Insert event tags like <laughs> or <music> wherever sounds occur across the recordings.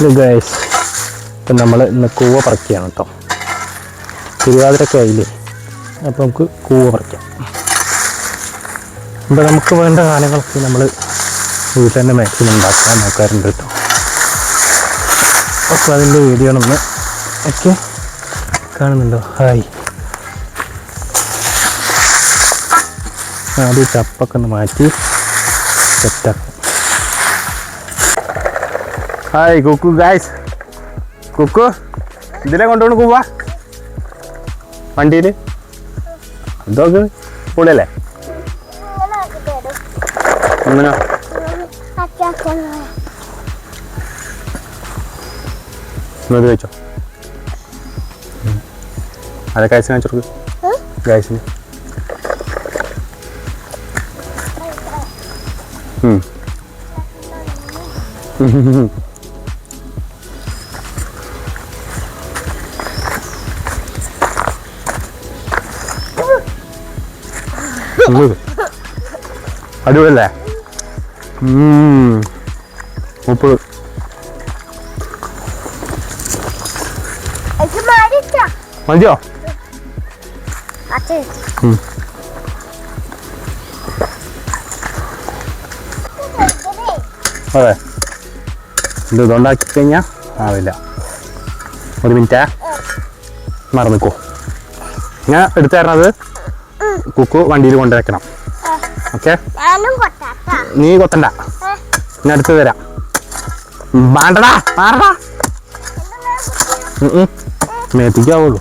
ഇത് ഗൈസ് ഇപ്പം നമ്മൾ ഇന്ന് കൂവ പറിക്കുകയാണ് കേട്ടോ. തിരുവാതിരൊക്കെ ആയില്ലേ? അപ്പോൾ നമുക്ക് കൂവ പറിക്കാം. ഇപ്പം നമുക്ക് വേണ്ട കാലങ്ങളൊക്കെ നമ്മൾ വീട്ടിൽ തന്നെ മാക്സിമം ഉണ്ടാക്കാൻ നോക്കാറുണ്ട് കേട്ടോ. അപ്പോൾ അതിന്റെ വീഡിയോ ഒന്ന് ഒക്കെ കാണുന്നുണ്ടോ? ഹായ്. ആദ്യം ചപ്പൊക്കെ ഒന്ന് മാറ്റി സെറ്റാക്കാം ഹായ് കുക്കു ഗായ്സ് കുക്കു ഇതിലെ കൊണ്ടുപോകണം കൂവ. വണ്ടിയിൽ ഇതൊക്കെ പൊളിയല്ലേ ഒന്നിനാ വെച്ചോ ഉം. അതെ ഗായ്സിനെ വെച്ചു കൊടുക്ക് ഗായ്സിന് ഉം. ഉം. അടിപൊളിയല്ലേ. മുപ്പത് മതിയോ. അതെ. ഇത് ഇതുണ്ടാക്കി കഴിഞ്ഞാൽ ആവില്ല. ഒരു മിനിറ്റാ. മറന്നിക്കോ. ഞാൻ എടുത്തു തരണത് കുക്കു വണ്ടിയിൽ കൊണ്ടുവയ്ക്കണം. ഓക്കെ? നീ കൊത്തണ്ട. ഞാൻ എടുത്തു തരാം. വേണ്ടടാ മാറടാ മേത്തിക്കാവുള്ളൂ.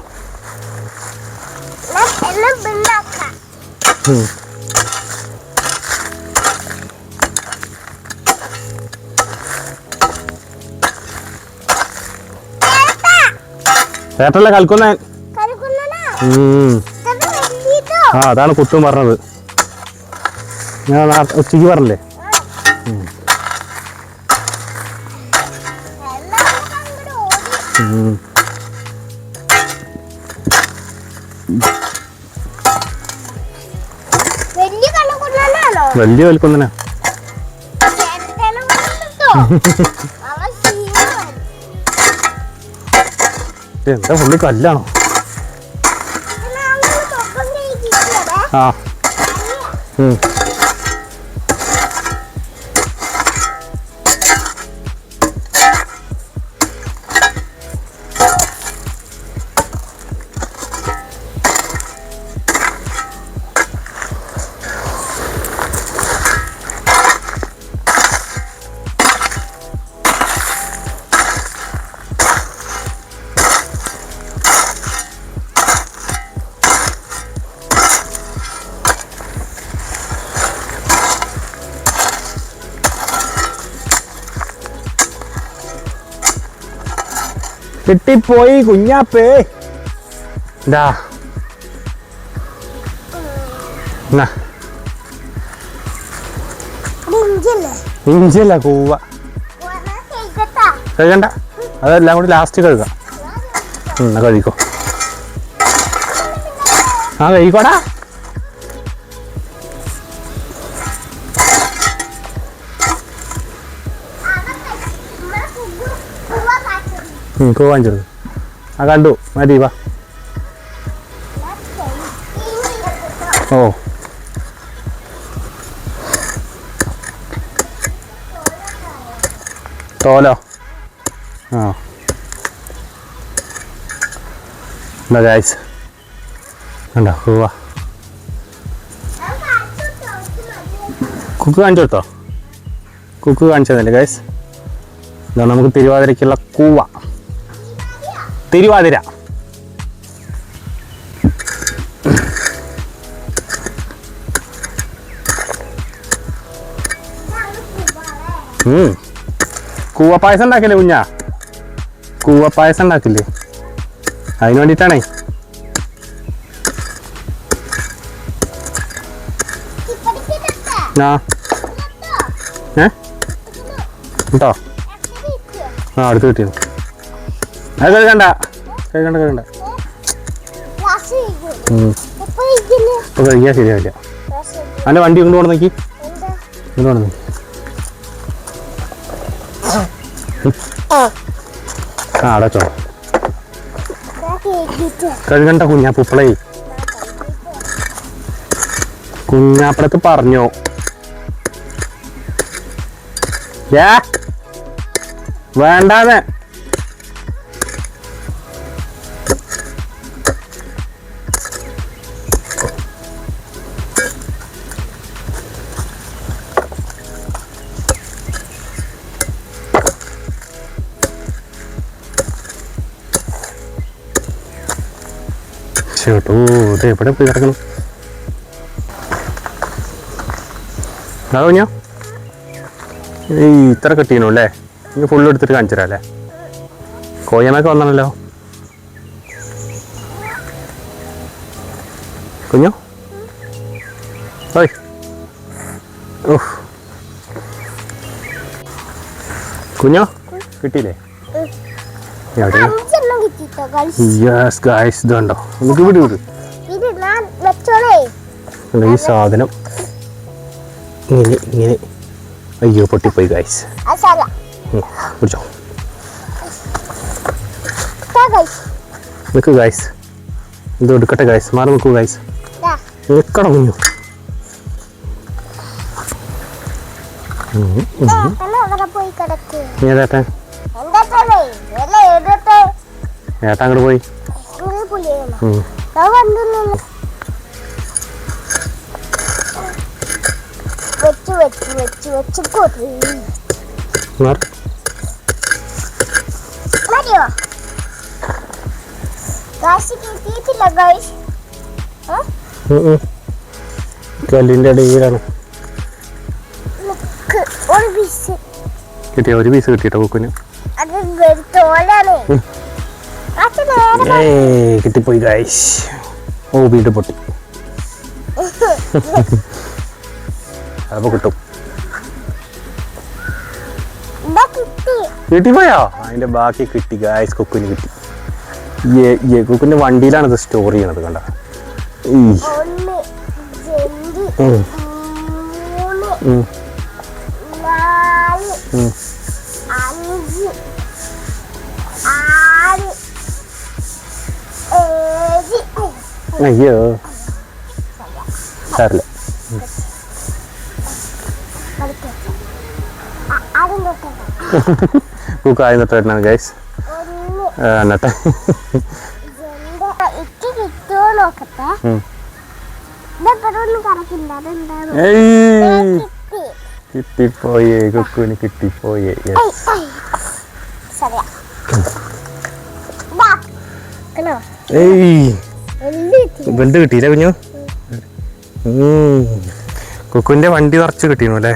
ചേട്ടല്ലേ കളിക്കുന്നേ? ആ അതാണ് കുത്തും പറഞ്ഞത്. ഞാൻ ഉച്ചയ്ക്ക് പറഞ്ഞില്ലേ. വലിയ <laughs> ശീലമായി എന്താ പുള്ളി കല്ലാണോ? കഴിക്കില്ലേ ആ കിട്ടിപ്പോയി കുഞ്ഞാപ്പേ. ഇതാ ഇഞ്ചില്ലേ ഇഞ്ചിയല്ല? കൂവ. കഴുകണ്ട. അതെല്ലാം കൂടി ലാസ്റ്റ് കഴുകാം. എന്നാ കഴിക്കോ ആ കഴിക്കോടാ കാട്ടും കൂവ വാങ്ങിച്ചത്. ആ കണ്ടു. മതി വാ. ഓ. തോലോ? ആ. എന്താ ഗായ്സ് കണ്ടോ? കൂവ കുക്ക് കാണിച്ചു കൊടുത്തോ? കുക്ക് കാണിച്ചതല്ലേ ഗായ്സ് ഇതാ നമുക്ക് തിരുവാതിരയ്ക്കുള്ള കൂവ. തിരുവാതിര. കൂവപ്പായസം കൂവ പായസം ഉണ്ടാക്കില്ലേ കുഞ്ഞാ? കൂവപ്പായസം പായസം ഉണ്ടാക്കില്ലേ? അതിന് വേണ്ടിയിട്ടാണേ ആ. ഏ? കേട്ടോ ആ അടുത്ത് കിട്ടിയത് അത് കഴുകണ്ട കഴുകണ്ട കഴുകണ്ട. ഇപ്പൊ കഴിക്കാൻ ശരിയാവില്ല. അതിന്റെ വണ്ടി കൊണ്ട് പോകണം നോക്കി. കൊണ്ട് പോകണം ആ അടച്ചോ കഴുകണ്ട കുഞ്ഞാപ്പൂപ്പളേ. കുഞ്ഞാപ്പടത്ത് പറഞ്ഞോ. വേണ്ടാന്ന്. ചേട്ടോ ഇത് എവിടെ പോയി കിടക്കണം. അതാ ഈ ഇത്ര കിട്ടീനു അല്ലേ? ഇനി ഫുള്ള് എടുത്തിട്ട് കാണിച്ചു തരാം അല്ലേ? കോയമ്മയൊക്കെ വന്നാണല്ലോ. കുഞ്ഞോ? ഓയ്. ഓഹ് കുഞ്ഞോ? കിട്ടിയില്ലേ? എവിടെ അഞ്ചെണ്ണം കിട്ടിട്ടോ ഗൈസ് യെസ് ഗായ്സ് ഇതുണ്ടോ? നമുക്ക് വിട് വിട് ഈ സാധനം. ഇങ്ങനെ ഇങ്ങനെ. അയ്യോ പൊട്ടിപ്പോയി ഗായ്സ് പിടിച്ചോ. നിൽക്ക് ഗായ്സ് ഇത് എടുക്കട്ടെ ഗായ്സ് മാറി നിൽക്കൂ ഗായ്സ് നിൽക്കണം കുഞ്ഞു. ഏതാട്ടെ? ഏട്ടാ അങ്ങോട്ട് പോയി. വെച്ച് വെച്ച് വെച്ച് വെച്ച് മതിയോ? കിട്ടിയിട്ടില്ല നിക്ക് ഒരു പീസ്. കിട്ടിയ ഒരു പീസ് കിട്ടിയിട്ടോ കുക്കുന് അത് തോലാണ്. കിട്ടിപ്പോയി ഗൈസ് ഓ വീട് പൊട്ടി. അപ്പോൾ കിട്ടും. കിട്ടിപ്പോയോ? അതിന്റെ ബാക്കി കിട്ടി ഗൈസ് കുക്കുന് കിട്ടി. ഏ കുക്കുന്റെ വണ്ടിയിലാണ് ഇത് സ്റ്റോർ ചെയ്യണത് കണ്ട? ഒന്ന് ഉം. ഇതെപ്പോഴൊന്നും കറക്കില്ല അതെന്താണ് ഏയ് കിട്ടി കിട്ടിപ്പോയേ കുക്കുവിന് കിട്ടിപ്പോയേ? ഏയ് വലുത് കിട്ടി. വലുത് കിട്ടിയില്ല കുഞ്ഞു? ഉം. കുക്കുവിന്റെ വണ്ടി നിറച്ച് കിട്ടിയിരുന്നു അല്ലേ?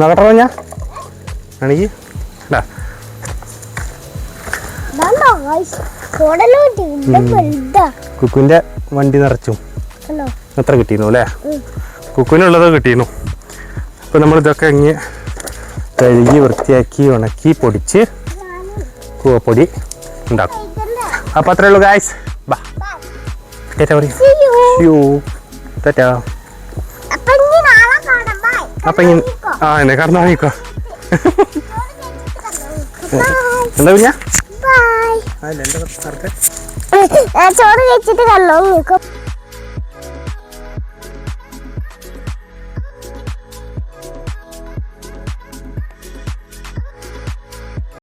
നോക്കട്ടെ കുഞ്ഞ? ആണെങ്കിൽ. കുക്കുവിന്റെ വണ്ടി നിറച്ചു? എത്ര കിട്ടിയിരുന്നു അല്ലേ. കുക്കുവിനുള്ളത് കിട്ടിയിരുന്നു. അപ്പോൾ നമ്മൾ ഇതൊക്കെ ഇങ്ങനെ കഴുകി വൃത്തിയാക്കി ഉണക്കി പൊടിച്ച് കൂവപ്പൊടി ഉണ്ടാക്കും? അപ്പോൾ അത്രേ ഉള്ളൂ ഗായ്സ് ബാ. ടാറ്റ പറയും See you. യോ ടാറ്റ അപ്പൊ ഇനി? ആ എന്നെ കറന്നാണിക്കോ. എന്താ പിന്നെ ചോറ് കഴിച്ചിട്ട് കണ്ടോ നിൽക്കും